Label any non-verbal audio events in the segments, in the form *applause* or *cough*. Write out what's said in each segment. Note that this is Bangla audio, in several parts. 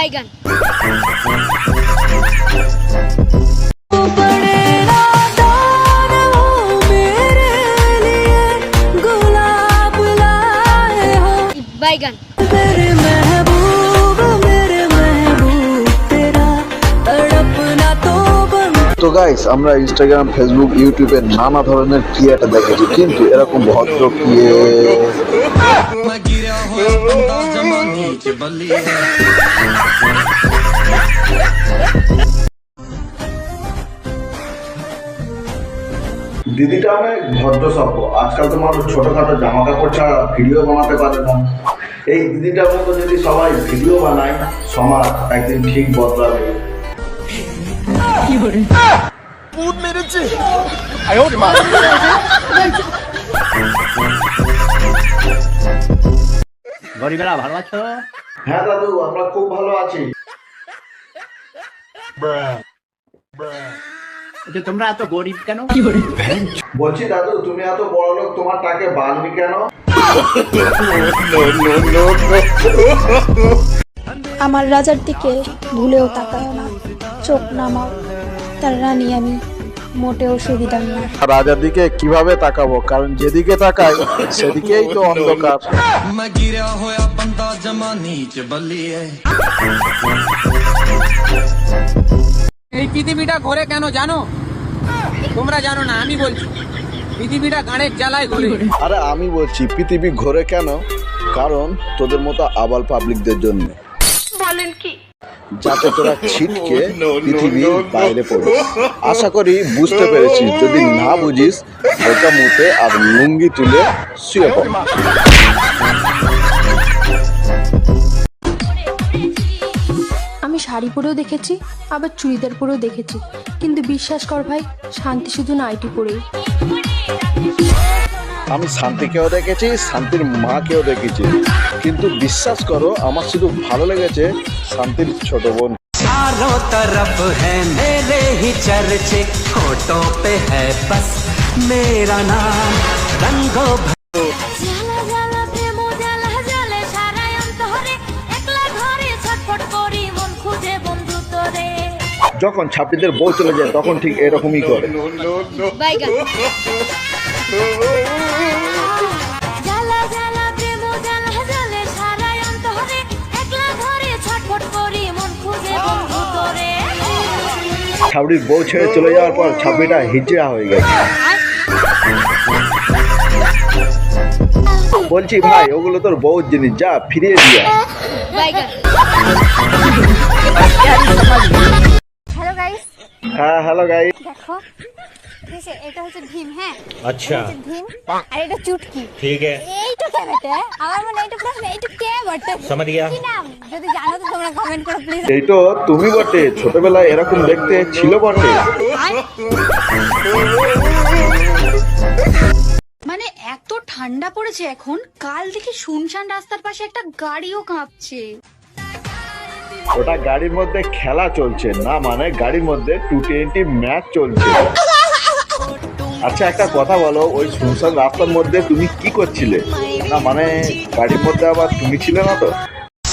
বাইগান। বাইগান। তো গাইস আমরা ইনস্টাগ্রাম ফেসবুক ইউটিউবে নানা ধরনের ক্রিয়েটা দেখেছি, কিন্তু এরকম ভদ্র ক্রিয়ে দিদিটা অনেক ভদ্র সভ্য আজকাল তো মানুষ ছোটখাটো জামা কাপড় ছাড়া ভিডিও বানাতে পারে না। এই দিদিটার মতো যদি সবাই ভিডিও বানায় সমাজ একদিন ঠিক বদলাবে। পুত গরিবেরা ভালো আছো? হ্যাঁ দাদু আমরা খুব ভালো আছি। যে তোমরা এত গরিব কেন? বলছি দাদু তুমি এত বড় লোক তোমার টাকে বাঁধনি কেন? আমার রাজার দিকে ভুলেও তাকায় না। চোখ নামাও। তার রানী আমি। মোটেও সুবিধার না রাজার দিকে কীভাবে তাকাবো? কারণ যেদিকে তাকাই সেদিকেই তো অন্ধকার। এই পৃথিবীটা ঘোরে কেন জানো? তোমরা জানো না আমি বলছি। পৃথিবীটা গানের জ্বালায় ঘুরে। আরে আমি বলছি পৃথিবী ঘোরে কেন? কারণ তোদের মতো আবাল পাবলিকদের জন্য। যাতে তোরা ছিটকে *laughs* পৃথিবীর বাইরে পড়ে আশা করি বুঝতে পেরেছিস যদি না বুঝিস হালকা মুতে আর লুঙ্গি তুলে শুয়ে পড়। আমি শাড়ি পরেও দেখেছি আবার চুড়িদার পরেও দেখেছি। কিন্তু বিশ্বাস কর ভাই শান্তি শুধু নাইটি পরেই। আমি শান্তিকেও দেখেছি শান্তির মাকেও দেখেছি কিন্তু বিশ্বাস করো আমার শুধু ভালো লেগেছে শান্তির ছোট বোন चारों तरफ है मेरे ही चर्चे फोटो पे है बस मेरा नाम रंगों জ্বালা জ্বালা প্রেম জ্বালা জ্বালে সারাই অন্তরে একলা ঘরে ছটফট করি মন খুঁজে বন্ধু তোরে যখন ছাত্রীদের বউ চলে যায় তখন ঠিক এরকমই করে ছাবড়ির বউ ছেড়ে চলে যাওয়ার পর ছাবড়িটা হিজড়া হয়ে গেছে। বলছি ভাই ওগুলো তোর বউর জিনিস যা ফিরিয়ে দিয়া হ্যাঁ হ্যালো দেখো এটা হচ্ছে ভীম হ্যাঁ? আচ্ছা। ভীম আর এটা চুটকি। ঠিক আছে। এইটা কে আমার মনে এটা প্রশ্ন এইটা কে বটে? গিয়া কি নাম? যদি জানো তো তোমরা কমেন্ট করো প্লিজ এই তো তুমি বটে ছোটবেলায় এরকম দেখতে ছিল বটে। মানে এত ঠান্ডা পড়েছে এখন কাল দেখি শুনশান রাস্তার পাশে একটা গাড়িও কাঁপছে। ওটা গাড়ির মধ্যে খেলা চলছে না মানে গাড়ির মধ্যে টু টোয়েন্টি ম্যাচ চলছে আচ্ছা একটা কথা বলো ওই শুনশান রাস্তার মধ্যে তুমি কি করছিলে না মানে গাড়ির মধ্যে আবার তুমি ছিলে না তো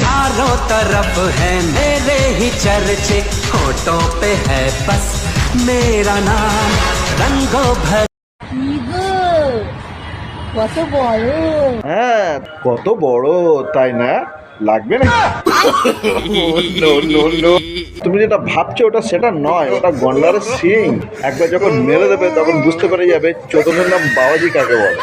चारों तरफ है मेरे ही चर्चे फोटो पे है बस मेरा नाम रंगों भर কত বড়? হ্যাঁ কত বড় তাই না? লাগবে না? তুমি যেটা ভাবছ ওটা সেটা নয় ওটা গন্ডারের সিং। একবার যখন মেরে দেবে তখন বুঝতে পারা যাবে চোদনের নাম বাবাজি কাকে বলে।